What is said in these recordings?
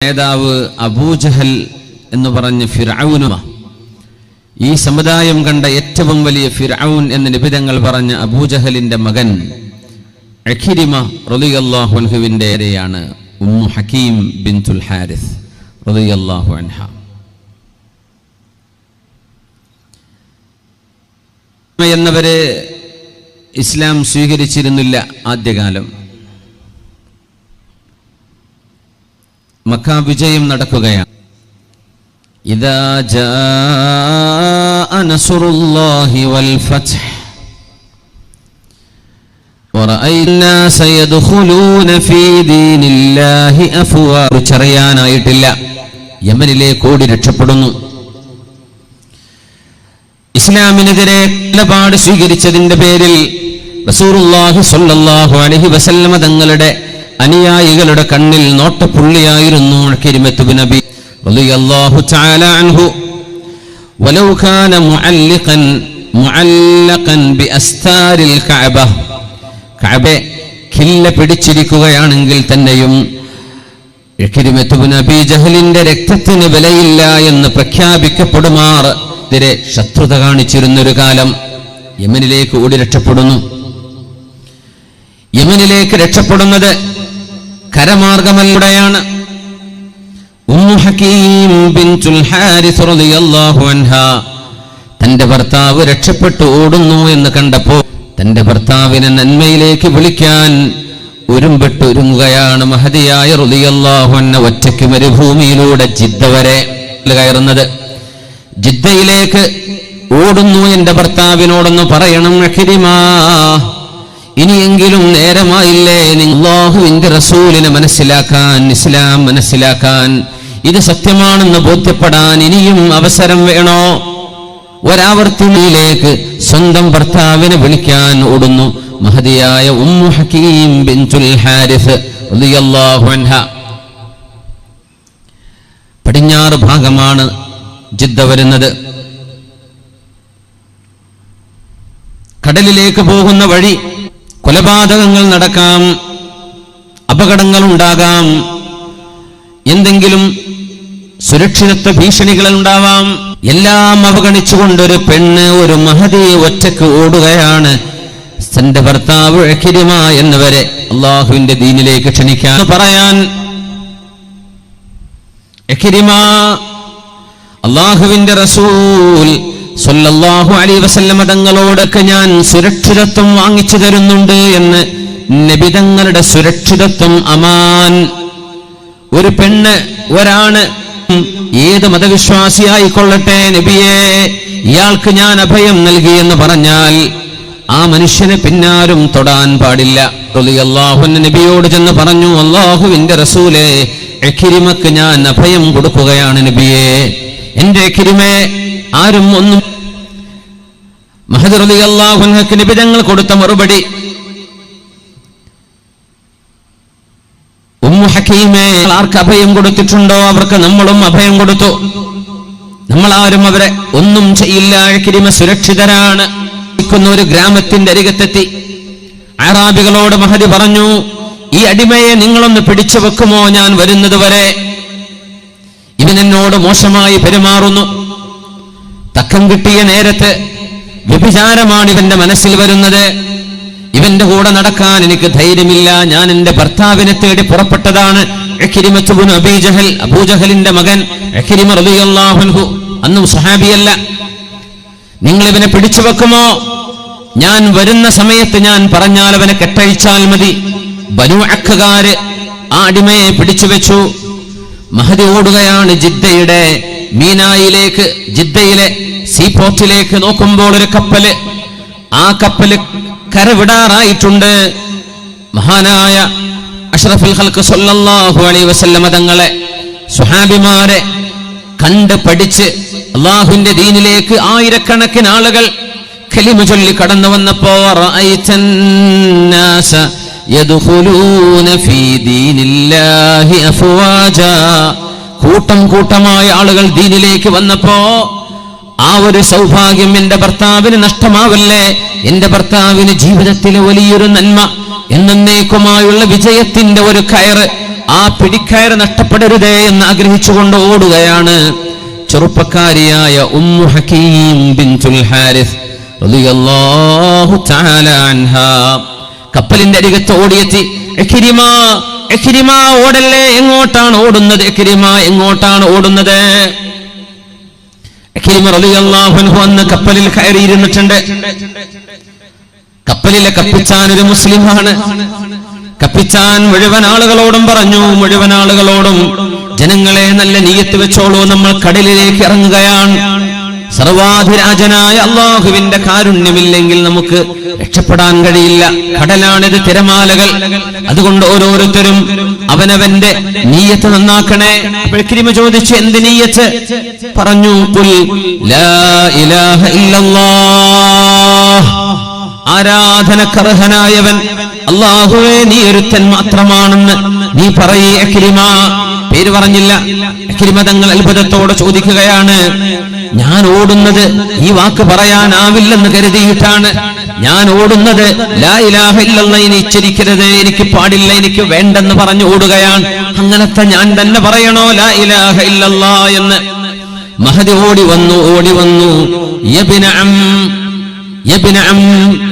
നേതാവ് അബൂജഹൽ എന്ന് പറഞ്ഞ ഫിർഔനുമ ഈ സമുദായം കണ്ട ഏറ്റവും വലിയ ഫിർഔൻ എന്ന് നിബിതങ്ങൾ പറഞ്ഞ അബൂജഹലിന്റെ മകൻ Ikrima Umm Hakim bintul Harith എന്നവരെ ഇസ്ലാം സ്വീകരിച്ചിരുന്നില്ല ആദ്യകാലം. മക്ക വിജയം നടക്കുകയാണ്. ചെറിയാനായിട്ടില്ല യമനിലെ കൂടി രക്ഷപ്പെടുന്നു. ഇസ്ലാമിനെതിരെ നിലപാട് സ്വീകരിച്ചതിന്റെ പേരിൽ റസൂറുല്ലാഹി സൊല്ലാഹു അലഹി വസല്ലമ തങ്ങളുടെ അനുയായികളുടെ കണ്ണിൽ നോട്ടപ്പുള്ളിയായിരുന്നു കിരിമത്തുബ് നബി തആല അൻഹു. വലൗ കാന മുഅല്ലഖൻ കഅബ. കഅബ പിടിച്ചിരിക്കുകയാണെങ്കിൽ തന്നെയും നബി ജഹലിന്റെ രക്തത്തിന് വിലയില്ല എന്ന് പ്രഖ്യാപിക്കപ്പെടുമാർ. തിരെ ശത്രുത കാണിച്ചിരുന്നൊരു കാലം യമനിലേക്ക് ഓടി രക്ഷപ്പെടുന്നു. യമനിലേക്ക് രക്ഷപ്പെടുന്നത് കരമാർഗമല്ലൂടെയാണ് തന്റെ ഭർത്താവ് രക്ഷപ്പെട്ടു ഓടുന്നു എന്ന് കണ്ടപ്പോ തന്റെ ഭർത്താവിനെ നന്മയിലേക്ക് വിളിക്കാൻ ഉരുമ്പെട്ടൊരുങ്ങുകയാണ് മഹതിയായ റളിയല്ലാഹു അൻഹ ഒറ്റയ്ക്ക് മരുഭൂമിയിലൂടെ ജിദ്ദ വരെ കയറുന്നത്. ജിദ്ദയിലേക്ക് ഓടുന്നു എന്റെ ഭർത്താവിനോടൊന്ന് പറയണം അഖിരിമാ ഇനിയെങ്കിലും നേരമായില്ലേ അള്ളാഹുവിന്റെ റസൂലിനെ മനസ്സിലാക്കാൻ ഇസ്ലാം മനസ്സിലാക്കാൻ. ഇത് സത്യമാണെന്ന് ബോധ്യപ്പെടാൻ ഇനിയും അവസരം വേണോ? ഒരാവർത്തിയിലേക്ക് സ്വന്തം ഭർത്താവിനെ വിളിക്കാൻ ഓടുന്നു. മഹതിയായ ഉമ്മു ഹക്കീം ബിൻതുൽ ഹാരിസ് പടിഞ്ഞാറ് ഭാഗമാണ് ജിദ്ദ വരുന്നത്. കടലിലേക്ക് പോകുന്ന വഴി കൊലപാതകങ്ങൾ നടക്കാം അപകടങ്ങൾ ഉണ്ടാകാം എന്തെങ്കിലും സുരക്ഷിതത്വ ഭീഷണികൾ ഉണ്ടാവാം. എല്ലാം അവഗണിച്ചുകൊണ്ട് ഒരു പെണ്ണ് ഒരു മഹതി ഒറ്റയ്ക്ക് ഓടുകയാണ്. തന്റെ ഭർത്താവ് എക്കിരിമ എന്നവരെ അള്ളാഹുവിന്റെ ദീനിലേക്ക് ക്ഷണിക്കാൻ. പറയാൻ അള്ളാഹുവിന്റെ റസൂൽ സല്ലല്ലാഹു അലൈഹി വസല്ലമ തങ്ങളോടൊക്കെ ഞാൻ സുരക്ഷിതത്വം വാങ്ങിച്ചു തരുന്നുണ്ട് എന്ന് നബിതങ്ങളുടെ സുരക്ഷിതത്വം അമാൻ. ഒരു പെണ്ണ് ഒരാണ് ഏത് മതവിശ്വാസിയായിക്കൊള്ളട്ടെ നബിയെ ഇയാൾക്ക് ഞാൻ അഭയം നൽകി എന്ന് പറഞ്ഞാൽ ആ മനുഷ്യനെ പിന്നാരും തൊടാൻ പാടില്ല. അള്ളാഹുന്റെ നബിയോട് ചെന്ന് പറഞ്ഞു അള്ളാഹുവിന്റെ റസൂലെ എഖിരിമക്ക് ഞാൻ അഭയം കൊടുക്കുകയാണ് നബിയെ. എന്റെ എഖിരിമെ ആരും ഒന്നും മഹദർ അലി അള്ളാഹുനക്ക് നിബിധങ്ങൾ കൊടുത്ത മറുപടി ഉമ്മു ഹക്കീമെ ആർക്ക് അഭയം കൊടുത്തിട്ടുണ്ടോ? അവർക്ക് നമ്മളും അഭയം കൊടുത്തു. നമ്മളാരും അവരെ ഒന്നും ചെയ്യില്ല. കിരിമ സുരക്ഷിതരാണ്. ഒരു ഗ്രാമത്തിന്റെ അരികത്തെത്തി. അറാബികളോട് മഹതി പറഞ്ഞു ഈ അടിമയെ നിങ്ങളൊന്ന് പിടിച്ചു വെക്കുമോ? ഞാൻ വരുന്നത് വരെ. ഇവനെന്നോട് മോശമായി പെരുമാറുന്നു. തക്കം കിട്ടിയ നേരത്ത് വ്യഭിചാരമാണ് ഇവന്റെ മനസ്സിൽ വരുന്നത്. ഇവന്റെ കൂടെ നടക്കാൻ എനിക്ക് ധൈര്യമില്ല. ഞാൻ എന്റെ ഭർത്താവിനെ തേടി പുറപ്പെട്ടതാണ്. അബൂജഹലിന്റെ മകൻ അന്നും സഹാബിയല്ല നിങ്ങൾ ഇവനെ പിടിച്ചു വെക്കുമോ? ഞാൻ വരുന്ന സമയത്ത് ഞാൻ പറഞ്ഞാൽ അവനെ കെട്ടഴിച്ചാൽ മതി. ബനു അക്കുകാര് ആ അടിമയെ പിടിച്ചു വെച്ചു. മഹതി ഓടുകയാണ് ജിദ്ദയുടെ മീനായിലേക്ക് ജിദ്ദയിലെ സീപോർട്ടിലേക്ക് നോക്കുമ്പോൾ ഒരു കപ്പൽ ആ കപ്പൽ കരവിടാറായിട്ടുണ്ട്. മഹാനായ അഷ്റഫുൽ ഹൽക്ക് സല്ലല്ലാഹു അലൈ വസല്ലമ തങ്ങളെ സുഹാബിമാരെ കണ്ട് പഠിച്ച് അള്ളാഹുവിന്റെ ദീനിലേക്ക് ആയിരക്കണക്കിന് ആളുകൾ കലിമ ചൊല്ലി കടന്നു വന്നപ്പോ കൂട്ടം കൂട്ടമായ ആളുകൾ ദീനിലേക്ക് വന്നപ്പോ ആ ഒരു സൗഭാഗ്യം എന്റെ ഭർത്താവിന് നഷ്ടമാവല്ലേ? എന്റെ ഭർത്താവിന് ജീവിതത്തിലെ വലിയൊരു നന്മ എന്നേക്കുമായുള്ള വിജയത്തിന്റെ ഒരു കയറ്. ആ പിടിക്കയറ് നഷ്ടപ്പെടരുതേ എന്ന് ആഗ്രഹിച്ചുകൊണ്ട് ഓടുകയാണ് ചെറുപ്പക്കാരിയായ ഉമ്മു ഹക്കീം ബിൻതുൽ ഹാരിസ് കപ്പലിന്റെ അരികത്ത് ഓടിയെത്തി. ഓടല്ലേ? എങ്ങോട്ടാണ് ഓടുന്നത്? എഖിരിമ എങ്ങോട്ടാണ് ഓടുന്നത്? അന്ന് കപ്പലിൽ കയറിയിരുന്നിട്ടുണ്ട് കപ്പലിലെ കപ്പിച്ചാൻ ഒരു മുസ്ലിമാണ്. കപ്പിച്ചാൻ മുഴുവൻ ആളുകളോടും പറഞ്ഞു മുഴുവൻ ആളുകളോടും ജനങ്ങളെ നല്ല നീയത്ത് വെച്ചോളൂ നമ്മൾ കടലിലേക്ക് ഇറങ്ങുകയാണ്. സർവാധിരാജനായ അള്ളാഹുവിന്റെ കാരുണ്യമില്ലെങ്കിൽ നമുക്ക് രക്ഷപ്പെടാൻ കഴിയില്ല. കടലാണിത് തിരമാലകൾ. അതുകൊണ്ട് ഓരോരുത്തരും അവനവന്റെ നീയത്ത് നന്നാക്കണേ. കിരിമ ചോദിച്ച് എന്ത് നീയത്ത്? പറഞ്ഞു "ഖുൽ ലാ ഇലാഹ ഇല്ലല്ലാഹ്. ആരാധനക്കർഹനായവൻ അള്ളാഹുവേ നീ ഒരുത്തൻ മാത്രമാണെന്ന് നീ പറയേ അക്കിരിമ. പേര് പറഞ്ഞില്ല. അഖിലിമ തങ്ങൾ അത്ഭുതത്തോടെ ചോദിക്കുകയാണ്. ഞാൻ ഓടുന്നത് ഈ വാക്ക് പറയാനാവില്ലെന്ന് കരുതിയിട്ടാണ് ഞാൻ ഓടുന്നത്. ലാ ഇലാഹ ഇല്ലല്ലാഹ് ഇനി ഉച്ചരിക്കരുത്. എനിക്ക് പാടില്ല എനിക്ക് വേണ്ടെന്ന് പറഞ്ഞു ഓടുകയാണ്. അങ്ങനത്തെ ഞാൻ തന്നെ പറയണോ? ലാ ഇലാഹ എന്ന്. മഹദി ഓടി വന്നു ഓടി വന്നു.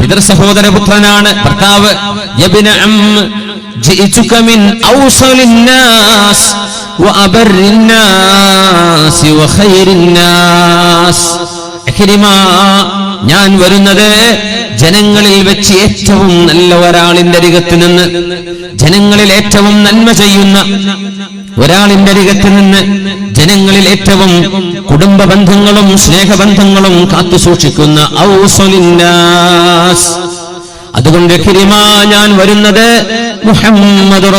പിതൃ സഹോദരപുത്രനാണ് ഭർത്താവ്. جئتك من أوصل الناس وأبر الناس وخير الناس ഇക്രിമ, ഞാൻ വരുന്നത് ജനങ്ങളിൽ വെച്ച് ഏറ്റവും നല്ല ഒരാളിന്റെ അരികത്ത് നിന്ന് ജനങ്ങളിൽ ഏറ്റവും നന്മ ചെയ്യുന്ന ഒരാളിന്റെ അരികത്ത് നിന്ന് ജനങ്ങളിൽ ഏറ്റവും കുടുംബ ബന്ധങ്ങളും സ്നേഹബന്ധങ്ങളും കാത്തു സൂക്ഷിക്കുന്ന ഔസലിന്നാസ് അതുകൊണ്ട് കിരിമ ഞാൻ വരുന്നത് മുഹമ്മദ്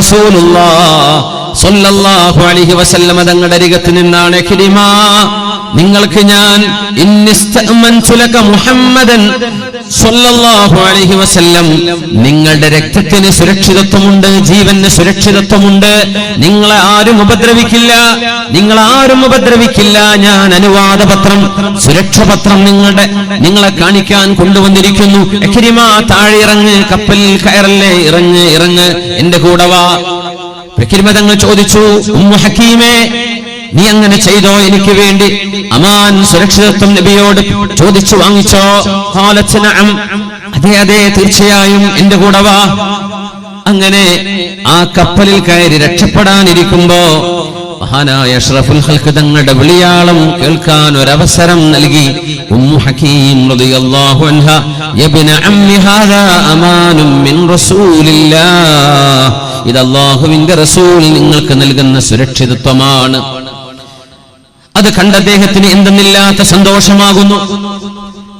സല്ലല്ലാഹു അലൈഹി വസല്ലമ തങ്ങളുടെ അരികത്ത് നിന്നാണ് കിരിമ നിങ്ങൾക്ക് ഞാൻ മുഹമ്മദൻ അലൈഹി വസല്ലം നിങ്ങളുടെ രക്തത്തിന് സുരക്ഷിതത്വമുണ്ട് ജീവന് സുരക്ഷിതത്വമുണ്ട്. നിങ്ങളെ ആരും ഉപദ്രവിക്കില്ല നിങ്ങൾ ആരും ഉപദ്രവിക്കില്ല. ഞാൻ അനുവാദ പത്രം സുരക്ഷ പത്രം നിങ്ങളുടെ നിങ്ങളെ കാണിക്കാൻ കൊണ്ടുവന്നിരിക്കുന്നു. എഖിരിമ താഴെ കപ്പലിൽ കയറല്ലേ ഇറങ്ങ് ഇറങ്ങ്. എന്റെ കൂടെ വാ എഖിരിമ തങ്ങൾ ചോദിച്ചു ഉമ്മു ഹക്കീമേ നീ അങ്ങനെ ചെയ്തോ എനിക്ക് വേണ്ടി? അമാൻ സുരക്ഷിതത്വം നബിയോട് ചോദിച്ചു വാങ്ങിച്ചോ? അതെ അതെ തീർച്ചയായും എന്റെ കൂടെ വാ. അങ്ങനെ ആ കപ്പലിൽ കയറി രക്ഷപ്പെടാനിരിക്കുമ്പോ മഹാനായ അഷ്റഫുൽ ഹൽക്ക് തങ്ങളുടെ വിളിയാളം കേൾക്കാൻ ഒരവസരം നൽകി. ഉമ്മു റളിയല്ലാഹു അമ്മി ഹാദാ മിൻ റസൂലില്ലാഹ് റസൂൽ നിങ്ങൾക്ക് നൽകുന്ന സുരക്ഷിതത്വമാണ്. അത് കണ്ട അദ്ദേഹത്തിന് എന്തെന്നില്ലാത്ത സന്തോഷമാകുന്നു.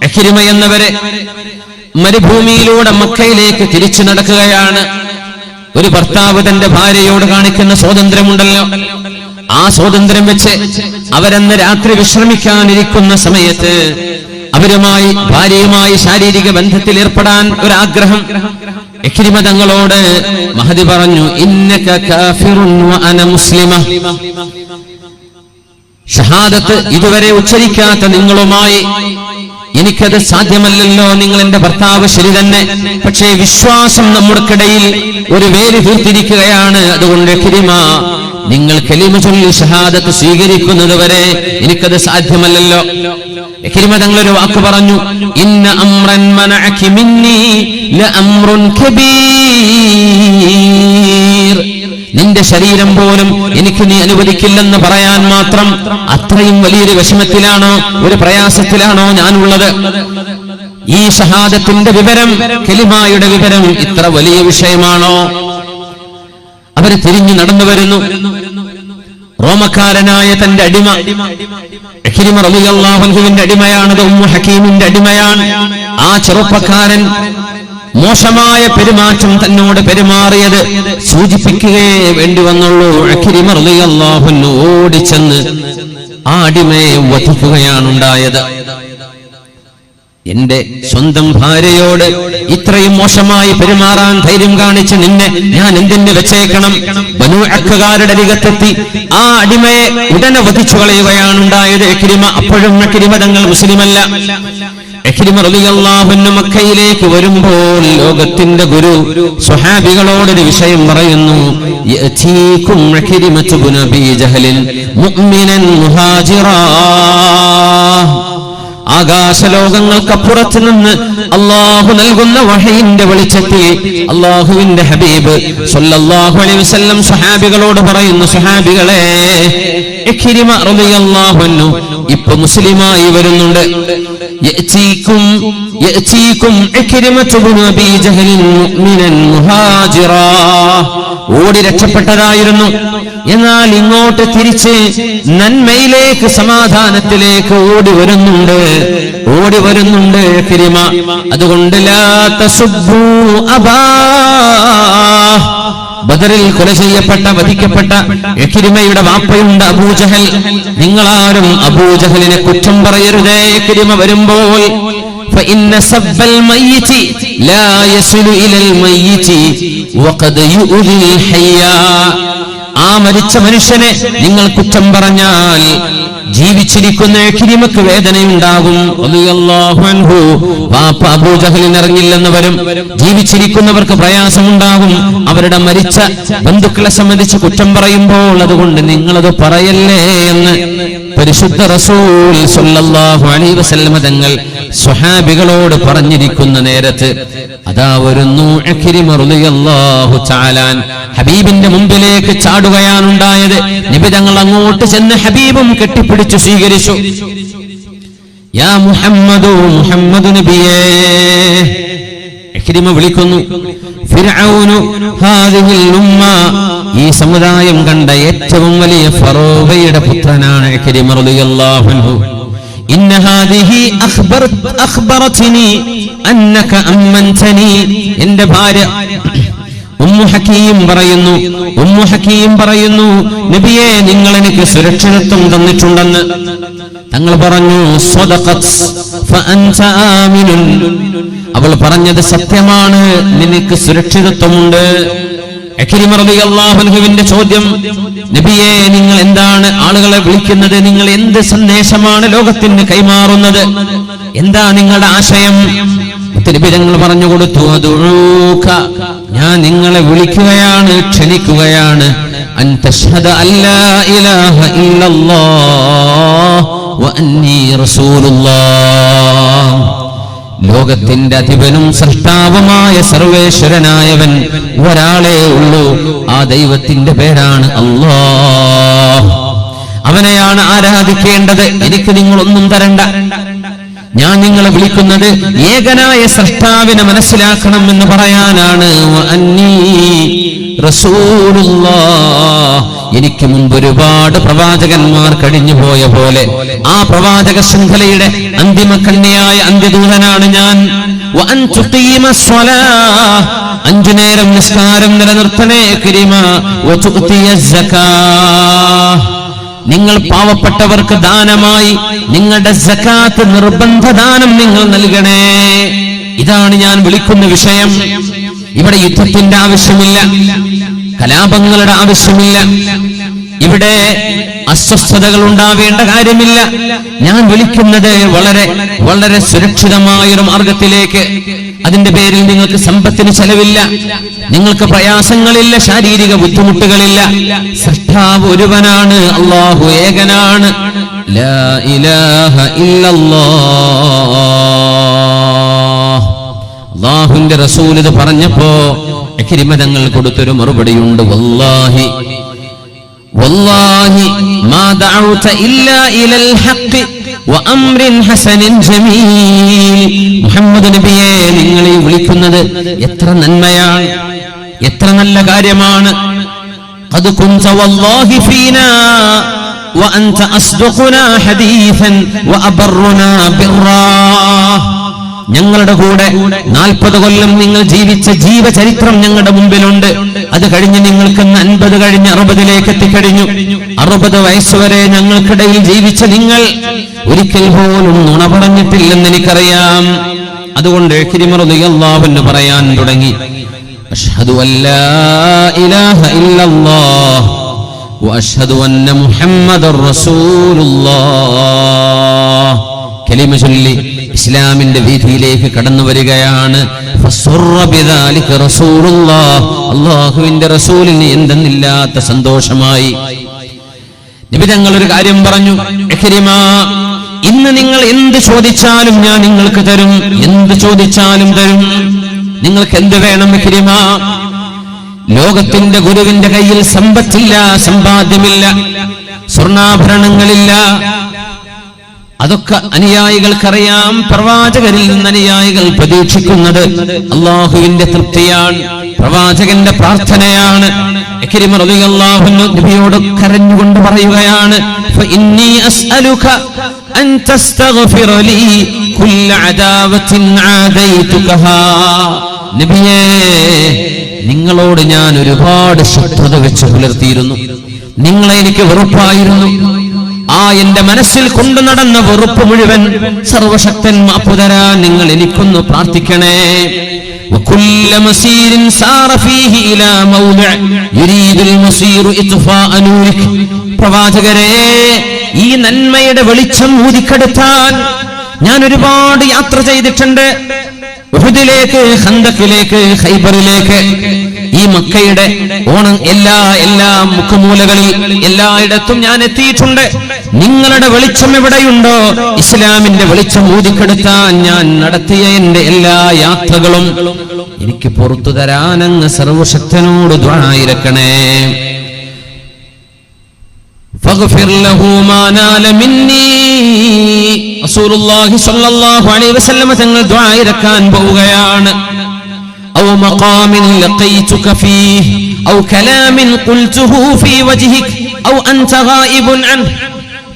അഹിരിമ എന്നവരെ മരുഭൂമിയിലൂടെ മക്കയിലേക്ക് തിരിച്ചു നടക്കുകയാണ്. ഒരു ഭർത്താവ് തന്റെ ഭാര്യയോട് കാണിക്കുന്ന സ്വാതന്ത്ര്യമുണ്ടല്ലോ. ആ സ്വാതന്ത്ര്യം വെച്ച് അവരന്ന് രാത്രി വിശ്രമിക്കാനിരിക്കുന്ന സമയത്ത് അവരുമായി ഭാര്യയുമായി ശാരീരിക ബന്ധത്തിൽ ഏർപ്പെടാൻ ഒരാഗ്രഹം. എഖിരിമ തങ്ങളോട് മഹതി പറഞ്ഞു ഇന്നക അന മുസ്ലിമ. ഷഹാദത്ത് ഇതുവരെ ഉച്ചരിക്കാത്ത നിങ്ങളുമായി എനിക്കത് സാധ്യമല്ലല്ലോ. നിങ്ങൾ എന്റെ ഭർത്താവ് ശരി തന്നെ. പക്ഷേ വിശ്വാസം നമ്മുടെക്കിടയിൽ ഒരു വേര് തീർത്തിരിക്കുകയാണ്. അതുകൊണ്ട് കിരിമ നിങ്ങൾ കലിമ ചൊല്ലി ഷഹാദത്ത് സ്വീകരിക്കുന്നത് വരെ എനിക്കത് സാധ്യമല്ലല്ലോ. കിരിമ തങ്ങളൊരു വാക്ക് പറഞ്ഞു. ഇന്ന അമ്രൻ മനഅകി മിന്നി ല അമ്രുൻ കബീർ. നിന്റെ ശരീരം പോലും എനിക്ക് നീ അനുവദിക്കില്ലെന്ന് പറയാൻ മാത്രം അത്രയും വലിയൊരു വിഷമത്തിലാണോ ഒരു പ്രയാസത്തിലാണോ ഞാനുള്ളത്? ഈ ഷഹാദത്തിന്റെ വിവരം കെലിമായുടെ വിവരം ഇത്ര വലിയ വിഷയമാണോ? അവർ തിരിഞ്ഞു നടന്നു വരുന്നു. റോമക്കാരനായ തന്റെ അടിമ ഉമ്മു ഹക്കീമിന്റെ അടിമയാണ്. ആ ചെറുപ്പക്കാരൻ മോശമായ പെരുമാറ്റം തന്നോട് പെരുമാറിയത് സൂചിപ്പിക്കുകയേ വേണ്ടി വന്നുള്ളൂ ഓടിച്ചെന്ന് ആ അടിമയെ വധിക്കുകയാണ് ഉണ്ടായത് എന്റെ സ്വന്തം ഭാര്യയോട് ഇത്രയും മോശമായി പെരുമാറാൻ ധൈര്യം കാണിച്ച് നിന്നെ ഞാൻ എന്തിന് വെച്ചേക്കണം? ബനു അക്കുകാരുടെ രീഗത്തെത്തി ആ അടിമയെ ഉടനെ വധിച്ചു കളയുകയാണ് എക്കിരിമ അപ്പോഴും എക്കിരിമ തങ്ങൾ മുസ്ലിമല്ല. മക്കയിലേക്ക് വരുമ്പോൾ ലോകത്തിന്റെ ഗുരു സ്വഹാബികളോടൊരു വിഷയം പറയുന്നു മുഹാജിറാ. ആകാശലോകങ്ങൾക്കപ്പുറത്ത് നിന്ന് അള്ളാഹു നൽകുന്ന വഹയിന്റെ വെളിച്ചത്തിൽ അള്ളാഹുവിന്റെ ഹബീബ് സൊല്ലാഹു അലൈഹി വസല്ലം സ്വഹാബികളോട് പറയുന്നു റളിയല്ലാഹു ഇപ്പൊ മുസ്ലിമായി വരുന്നുണ്ട്. ഓടി രക്ഷപ്പെട്ടതായിരുന്നു. എന്നാൽ ഇങ്ങോട്ട് തിരിച്ച് നന്മയിലേക്ക് സമാധാനത്തിലേക്ക് ഓടി വരുന്നുണ്ട് ഓടി വരുന്നുണ്ട് കിരിമ അതുകൊണ്ട് ലാ തസുബ്ബൂ അബാ ബദറിൽ കൊല ചെയ്യപ്പെട്ട വധിക്കപ്പെട്ട എക്കിരിമയുടെ വാപ്പയുണ്ട് അബൂജഹൽ നിങ്ങളാരും അബൂജഹലിനെ കുറ്റം പറയരുതേ എക്കിരിമ വരുമ്പോൾ فإن سب الميت لا يصل إلى الميت وقد يؤذي الحيا ആ മരിച്ച മനുഷ്യനെ നിങ്ങൾ കുറ്റം പറഞ്ഞാൽ ജീവിച്ചിരിക്കുന്ന കിരിമക്ക് വേദനയുണ്ടാകും. വാപ്പ അബൂജഹലിന് ഇറങ്ങില്ലെന്ന് വരും. ജീവിച്ചിരിക്കുന്നവർക്ക് പ്രയാസമുണ്ടാകും. അവരുടെ മരിച്ച ബന്ധുക്കളെ സംബന്ധിച്ച് കുറ്റം പറയുമ്പോൾ അതുകൊണ്ട് നിങ്ങളത് പറയല്ലേ എന്ന്. പരിശുദ്ധ റസൂൽ അലൈഹി വസല്ലമ തങ്ങൾ സ്വഹാബികളോട് പറഞ്ഞിരിക്കുന്ന നേരത്ത് അതാ വരുന്നു റളിയല്ലാഹു ഹബീബിന്റെ മുമ്പിലേക്ക് ചാടുകയാണുണ്ടായത്. നബി തങ്ങൾ അങ്ങോട്ട് ചെന്ന് ഹബീബും കെട്ടിപ്പിടിച്ചു സ്വീകരിച്ചു. യാ മുഹമ്മദു മുഹമ്മദ് നബിയേ വിളിക്കുന്നു. ഈ സമുദായം കണ്ട ഏറ്റവും വലിയ ഫറോവയുടെ പുത്രനാണ് അൻഹു. ഇന്ന ഹാദിഹി ഭാര്യ ഉമ്മു പറയുന്നു. ഉമ്മു പറയുന്നു നബിയെ നിങ്ങൾ എനിക്ക് സുരക്ഷിതത്വം തന്നിട്ടുണ്ടെന്ന്. തങ്ങൾ പറഞ്ഞു അവൾ പറഞ്ഞത് സത്യമാണ് നിനക്ക് സുരക്ഷിതത്വമുണ്ട്. ചോദ്യം നബിയെ നിങ്ങൾ എന്താണ് ആളുകളെ വിളിക്കുന്നത്? നിങ്ങൾ എന്ത് സന്ദേശമാണ് ലോകത്തിന് കൈമാറുന്നത്? എന്താ നിങ്ങളുടെ ആശയം? നബി പറഞ്ഞു കൊടുത്തു അതുഴൂക ഞാൻ നിങ്ങളെ വിളിക്കുകയാണ് ക്ഷണിക്കുകയാണ്. അല്ലാ ഇലാഹ ഇല്ലല്ലാഹ്. ലോകത്തിന്റെ അധിപനും സൃഷ്ടാവുമായ സർവേശ്വരനായവൻ ഒരാളേ ഉള്ളൂ. ആ ദൈവത്തിന്റെ പേരാണ് അള്ളാ അവനെയാണ് ആരാധിക്കേണ്ടത്? എനിക്ക് നിങ്ങളൊന്നും തരണ്ട. ഞാൻ നിങ്ങളെ വിളിക്കുന്നത് ഏകനായ സൃഷ്ടാവിനെ മനസ്സിലാക്കണം എന്ന് പറയാനാണ്. റസൂലുള്ളാഹ്. എനിക്ക് മുമ്പ് ഒരുപാട് പ്രവാചകന്മാർ കഴിഞ്ഞു പോയ പോലെ ആ പ്രവാചക ശൃംഖലയുടെ അന്തിമ കന്യയായ അന്ത്യദൂതനാണ് ഞാൻ. അഞ്ചു നേരം നിസ്കാരം നിലനിർത്തണേ നിങ്ങൾ പാവപ്പെട്ടവർക്ക് ദാനമായി നിങ്ങളുടെ സക്കാത്ത് നിർബന്ധ ദാനം നിങ്ങൾ നൽകണേ. ഇതാണ് ഞാൻ വിളിക്കുന്ന വിഷയം. ഇവിടെ യുദ്ധത്തിന്റെ ആവശ്യമില്ല. കലാപങ്ങളുടെ ആവശ്യമില്ല. ഇവിടെ അസ്വസ്ഥതകൾ ഉണ്ടാവേണ്ട കാര്യമില്ല. ഞാൻ വിളിക്കുന്നത് വളരെ വളരെ സുരക്ഷിതമായ ഒരു മാർഗത്തിലേക്ക്. അതിന്റെ പേരിൽ നിങ്ങൾക്ക് സമ്പത്തിന് ചെലവില്ല. നിങ്ങൾക്ക് പ്രയാസങ്ങളില്ല ശാരീരിക ബുദ്ധിമുട്ടുകളില്ല. സൃഷ്ടാവ് ഒരുവനാണ് അള്ളാഹു ഏകനാണ്. ലാ ഇലാഹ ഇല്ലല്ലാഹ് അള്ളാഹുവിന്റെ റസൂൽ ഇത് പറഞ്ഞപ്പോ എക്കിരിമതങ്ങൾ കൊടുത്തൊരു മറുപടിയുണ്ട് വല്ലാഹി വല്ലാഹി മാ ദഅൗത ഇല്ലാ ഇലൽ ഹഖ് വഅംറിൻ ഹസനിൻ ജമീൽ മുഹമ്മദ് നബിയെ നിങ്ങൾ ഈ വിളിക്കുന്നത് എത്ര നന്മയാണ് എത്ര നല്ല കാര്യമാണ് قد كنت والله فينا وأنت أصدقنا حديثا وأبرنا برا ഞങ്ങളുടെ കൂടെ നാൽപ്പത് കൊല്ലം നിങ്ങൾ ജീവിച്ച ജീവചരിത്രം ഞങ്ങളുടെ മുമ്പിലുണ്ട് അത് കഴിഞ്ഞ് നിങ്ങൾക്ക് അൻപത് കഴിഞ്ഞ് അറുപതിലേക്ക് എത്തിക്കഴിഞ്ഞു അറുപത് വയസ്സുവരെ ഞങ്ങൾക്കിടയിൽ ജീവിച്ച നിങ്ങൾ ഒരിക്കൽ പോലും നുണ പറഞ്ഞിട്ടില്ലെന്ന് എനിക്കറിയാം അതുകൊണ്ട് കിരിമറുദിയല്ലാവെന്ന് പറയാൻ തുടങ്ങി അഷ്ഹദു അല്ലാ ഇലാഹ ഇല്ലല്ലാഹ് وأشهد أن محمد رسول الله കലിമ ചൊല്ലി ഇസ്ലാമിന്റെ വീതിയിലേക്ക് കടന്നു വരികയാണ്. അള്ളാഹുവിന്റെ റസൂലിന് എന്തെന്നില്ലാത്ത സന്തോഷമായി. നബി തങ്ങൾ ഒരു കാര്യം പറഞ്ഞു. ഇന്ന് നിങ്ങൾ എന്ത് ചോദിച്ചാലും ഞാൻ നിങ്ങൾക്ക് തരും. എന്ത് ചോദിച്ചാലും തരും. നിങ്ങൾക്ക് എന്ത് വേണം ഇക്രിമ ലോകത്തിന്റെ ഗുരുവിന്റെ കയ്യിൽ സമ്പത്തില്ല സമ്പാദ്യമില്ല സ്വർണാഭരണങ്ങളില്ല അതൊക്കെ അനുയായികൾക്കറിയാം. പ്രവാചകരിൽ നിന്ന് അനുയായികൾ പ്രതീക്ഷിക്കുന്നത് അള്ളാഹുവിന്റെ തൃപ്തിയാണ്. പ്രവാചകന്റെ പ്രാർത്ഥനയാണ്. നബിയോട് കരഞ്ഞുകൊണ്ട് പറയുകയാണ് നിങ്ങളോട് ഞാൻ ഒരുപാട് ശത്രുത വെച്ച് പുലർത്തിയിരുന്നു. നിങ്ങളെ എനിക്ക് വെറുപ്പായിരുന്നു. ആ എന്റെ മനസ്സിൽ കൊണ്ടു നടന്ന വെറുപ്പ് മുഴുവൻ സർവശക്തൻ മാപ്പുതരാൻ നിങ്ങൾ എനിക്കൊന്ന് പ്രാർത്ഥിക്കണേ وكل مسير سار فيه إلى موضع يريد المسير إطفاء نورك പ്രവാചകരെ ഈ നന്മയുടെ വെളിച്ചം ഊതിക്കെടുത്താൻ ഞാൻ ഒരുപാട് യാത്ര ചെയ്തിട്ടുണ്ട് ഉഹുദിലേക്ക് ഹന്തക്കിലേക്ക് ഹൈബറിലേക്ക് ഈ മക്കയുടെ ഓണം എല്ലാ എല്ലാ മുഖമൂലകളിൽ എല്ലായിടത്തും ഞാൻ എത്തിയിട്ടുണ്ട് നിങ്ങളുടെ വെളിച്ചം എവിടെയുണ്ടോ ഇസ്ലാമിന്റെ വെളിച്ചം ഊതിക്കെടുത്താൻ ഞാൻ നടത്തിയ എന്റെ എല്ലാ യാത്രകളും എനിക്ക് പുറത്തു തരാൻ അങ്ങ് സർവശക്തനോട് ദ്വായിരക്കണേ فاغفر له ما نال مني رسول الله صلى الله عليه وسلم തങ്ങൾ ദുആ ഇറക്കാൻ പോവുകയാണ് أو مقام لقيتك فيه أو كلام قلته في وجهك أو أنت غائب عنه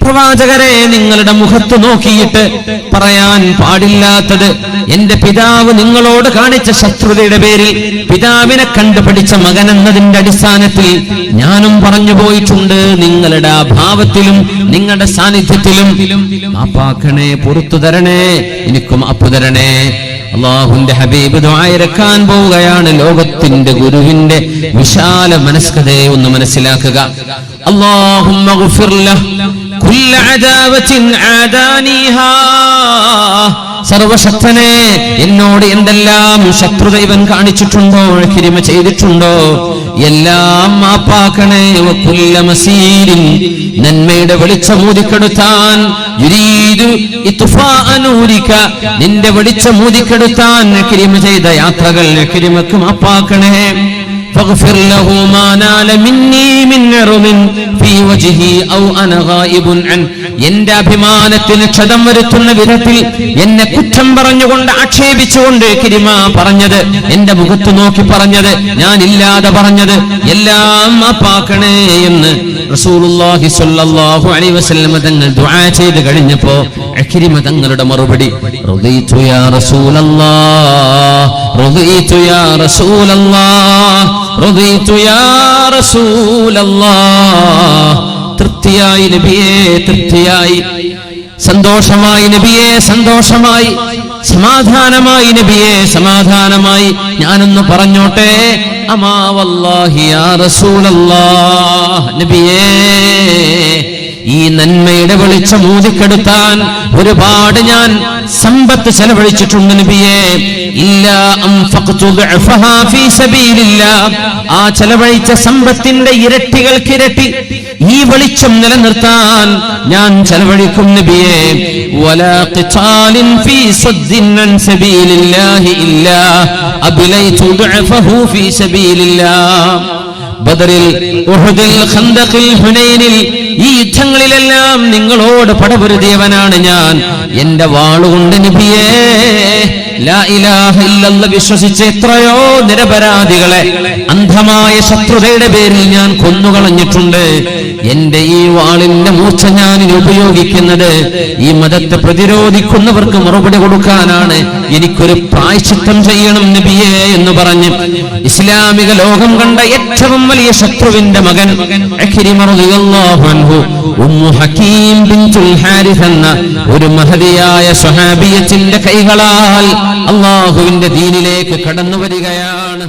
പ്രവാചകരെ നിങ്ങളുടെ മുഖത്ത് നോക്കിയിട്ട് പറയാൻ പാടില്ലാത്തത് എന്റെ പിതാവ് നിങ്ങളോട് കാണിച്ച ശത്രുതയുടെ പേരിൽ പിതാവിനെ കണ്ടുപിടിച്ച മകൻ എന്നതിന്റെ അടിസ്ഥാനത്തിൽ ഞാനും പറഞ്ഞു പോയിട്ടുണ്ട് നിങ്ങളുടെ ആ ഭാവത്തിലും നിങ്ങളുടെ സാന്നിധ്യത്തിലും മാപ്പാക്കണേ പുറത്തു തരണേ എനിക്കും അപ്പു തരണേ അള്ളാഹുന്റെ ഹബീബ് ദ്വായിരക്കാൻ പോവുകയാണ്. ലോകത്തിന്റെ ഗുരുവിന്റെ വിശാല മനസ്കതയെ ഒന്ന് മനസ്സിലാക്കുക. അള്ളാഹുമ്മ സർവശക്തനെ എന്നോട് എന്തെല്ലാം ശത്രുദൈവൻ കാണിച്ചിട്ടുണ്ടോ? കിരിമ ചെയ്തിട്ടുണ്ടോ? എല്ലാം മാപ്പാക്കണേ. മസീരിൻ നന്മയുടെ വെളിച്ചമൂതിക്കെടുത്താൻ നിന്റെ വെളിച്ചമൂതിക്കെടുത്താൻ കിരിമ ചെയ്ത യാത്രകൾ കിരിമക്ക് മാപ്പാക്കണേ. فاغفر له ما نال مني من عرض في وجهي او انا غائب عنه എന്റെ അഭിമാനത്തിന് ക്ഷതം വരുത്തുന്ന വിധത്തിൽ എന്നെ കുറ്റം പറഞ്ഞുകൊണ്ട് ആക്ഷേപിച്ചുകൊണ്ട് കിരിമ പറഞ്ഞത് എന്റെ മുഖത്ത് നോക്കി പറഞ്ഞത് ഞാൻ ഇല്ലാതെ പറഞ്ഞത് എല്ലാം മാപ്പാക്കണേ എന്ന് റസൂലുള്ളാഹി സ്വല്ലല്ലാഹു അലൈഹി വസല്ലം തങ്ങൾ ദുആ ചെയ്ത് കഴിഞ്ഞപ്പോ അക്രിമ തങ്ങളുടെ മറുപടി തൃപ്തിയായി നബിയെ തൃപ്തിയായി. സന്തോഷമായി നബിയെ സന്തോഷമായി. സമാധാനമായി നബിയെ സമാധാനമായി ഞാനൊന്ന് പറഞ്ഞോട്ടെ? നബിയേ ഈ നന്മയുടെ വെളിച്ചം ഊതിക്കെടുത്താൻ ഒരുപാട് ഞാൻ സമ്പത്ത് ചെലവഴിച്ചിട്ടുണ്ട് നബിയെ. ആ ചെലവഴിച്ച സമ്പത്തിന്റെ ഇരട്ടികൾക്ക് ഇരട്ടി ഈ വെളിച്ചം നിലനിർത്താൻ ഞാൻ ചെലവഴിക്കും നബിയെ. ബദറിൽ ഉഹുദിൽ ഹുനൈനിൽ ഈ യുദ്ധങ്ങളിലെല്ലാം നിങ്ങളോട് പടപൊരുതിയവനാണ് ഞാൻ. എന്റെ വാളുകൊണ്ട് നബിയേ. വിശ്വസിച്ച എത്രയോ നിരപരാധികളെ അന്ധമായ ശത്രുതയുടെ പേരിൽ ഞാൻ കൊന്നുകളഞ്ഞിട്ടുണ്ട്. എന്റെ ഈ വാളിന്റെ മൂർച്ച ഞാൻ ഉപയോഗിക്കുന്നത് ഈ മതത്തെ പ്രതിരോധിക്കുന്നവർക്ക് മറുപടി കൊടുക്കാനാണ്. എനിക്കൊരു പ്രായശ്ചിത്തം ചെയ്യണം നബിയേ എന്ന് പറഞ്ഞ് ഇസ്ലാമിക ലോകം കണ്ട ഏറ്റവും വലിയ ശത്രുവിന്റെ മകൻ എന്ന ഒരു മഹതിയായ സ്വഹാബിയത്തിന്റെ കൈകളാൽ അള്ളാഹുവിന്റെ ദീനിലേക്ക് കടന്നു വരികയാണ്